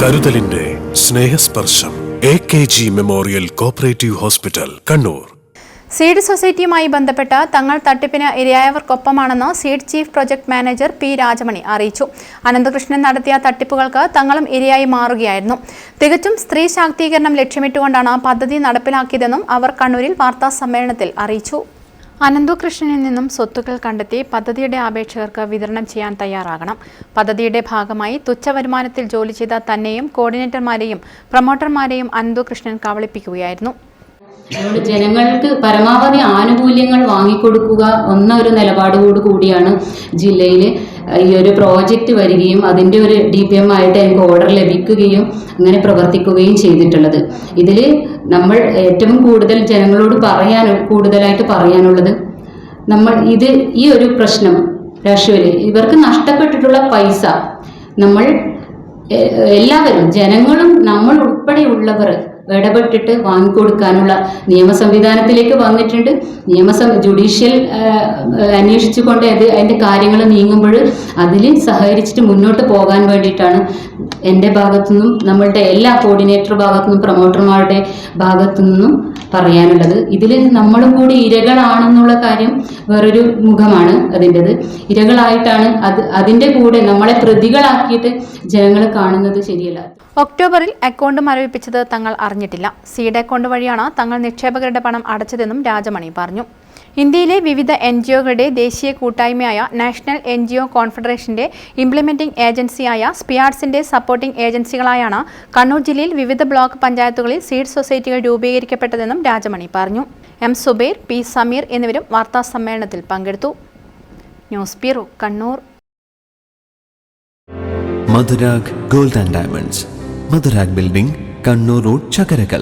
കരുതലിന്റെ Snehasparsham A K G memorial cooperative hospital Kannur. Seed സൊസൈറ്റിയുമായി ബന്ധപ്പെട്ട് തങ്ങൾ തട്ടിപ്പിന് ഇരയായവർക്കൊപ്പമാണെന്ന് seed chief project manager P Rajamani അറിയിച്ചു. അനന്തകൃഷ്ണൻ നടത്തിയ തട്ടിപ്പുകൾക്ക് തങ്ങളും ഇരയായി മാറുകയായിരുന്നു. തികച്ചും സ്ത്രീ ശാക്തീകരണം ലക്ഷ്യമിട്ടുകൊണ്ടാണ് പദ്ധതി നടപ്പിലാക്കിയതെന്നും അവർ കണ്ണൂരിൽ വാർത്താ സമ്മേളനത്തിൽ അറിയിച്ചു. അനന്തകൃഷ്ണനിൽ നിന്നും സ്വത്തുക്കൾ കണ്ടെത്തി പദ്ധതിയുടെ അപേക്ഷകർക്ക് വിതരണം ചെയ്യാൻ തയ്യാറാകണം. പദ്ധതിയുടെ ഭാഗമായി തുച്ഛ വരുമാനത്തിൽ ജോലി ചെയ്ത തന്നെയും കോർഡിനേറ്റർമാരെയും പ്രൊമോട്ടർമാരെയും അനന്തുകൃഷ്ണൻ കവളിപ്പിക്കുകയായിരുന്നു ജനങ്ങൾക്ക് പരമാവധി ആനുകൂല്യങ്ങൾ വാങ്ങിക്കൊടുക്കുക എന്ന ഒരു നിലപാടോട് കൂടിയാണ് ജില്ലയിൽ ഈ ഒരു പ്രോജക്റ്റ് വരികയും അതിന്റെ ഒരു ഡി പി എം ആയിട്ട് എനിക്ക് ഓർഡർ ലഭിക്കുകയും അങ്ങനെ പ്രവർത്തിക്കുകയും ചെയ്തിട്ടുള്ളത്. ഇതിൽ നമ്മൾ ഏറ്റവും കൂടുതൽ ജനങ്ങളോട് പറയാൻ കൂടുതലായിട്ട് പറയാനുള്ളത് നമ്മൾ ഇത് ഈ ഒരു പ്രശ്നം രാഷ്ട്രീയ ഇവർക്ക് നഷ്ടപ്പെട്ടിട്ടുള്ള പൈസ നമ്മൾ എല്ലാവരും ജനങ്ങളും നമ്മൾ ഉൾപ്പെടെയുള്ളവർ ഇടപെട്ടിട്ട് വാങ്ങിക്കൊടുക്കാനുള്ള നിയമ സംവിധാനത്തിലേക്ക് വന്നിട്ടുണ്ട്. നിയമസം ജുഡീഷ്യൽ അന്വേഷിച്ചുകൊണ്ട് അത് അതിന്റെ കാര്യങ്ങൾ നീങ്ങുമ്പോൾ അതിൽ സഹകരിച്ചിട്ട് മുന്നോട്ട് പോകാൻ വേണ്ടിയിട്ടാണ് എന്റെ ഭാഗത്തു നിന്നും നമ്മളുടെ എല്ലാ കോർഡിനേറ്റർ ഭാഗത്തു നിന്നും പ്രൊമോട്ടർമാരുടെ ഭാഗത്തു നിന്നും പറയാനുള്ളത്. ഇതിൽ നമ്മളും കൂടി ഇരകളാണെന്നുള്ള കാര്യം വേറൊരു മുഖമാണ് അതിന്റെത്. ഇരകളായിട്ടാണ് അത് അതിന്റെ കൂടെ നമ്മളെ പ്രതികളാക്കിയിട്ട് ജനങ്ങൾ കാണുന്നത് ശരിയല്ല. ഒക്ടോബറിൽ അക്കൗണ്ട് മരവിപ്പിച്ചത് തങ്ങൾ അറിഞ്ഞിട്ടില്ല സീഡ് അക്കൗണ്ട് വഴിയാണ് തങ്ങൾ നിക്ഷേപകരുടെ പണം അടച്ചതെന്നും രാജമണി പറഞ്ഞു. ഇന്ത്യയിലെ വിവിധ എൻ ജി ഒകളുടെ ദേശീയ കൂട്ടായ്മയായ നാഷണൽ എൻ ജി ഒ കോൺഫെഡറേഷന്റെ ഇംപ്ലിമെന്റിംഗ് ഏജൻസിയായ സ്പിയാർട്സിന്റെ സപ്പോർട്ടിംഗ് ഏജൻസികളായാണ് കണ്ണൂർ ജില്ലയിൽ വിവിധ ബ്ലോക്ക് പഞ്ചായത്തുകളിൽ സീഡ് സൊസൈറ്റികൾ രൂപീകരിക്കപ്പെട്ടതെന്നും രാജമണി പറഞ്ഞു. എം സുബൈർ പി സമീർ എന്നിവരും വാർത്താ സമ്മേളനത്തിൽ പങ്കെടുത്തു. News bureau Kannur. Madhurag gold and diamonds. Madhurag building Kannur road Chakkarakkal.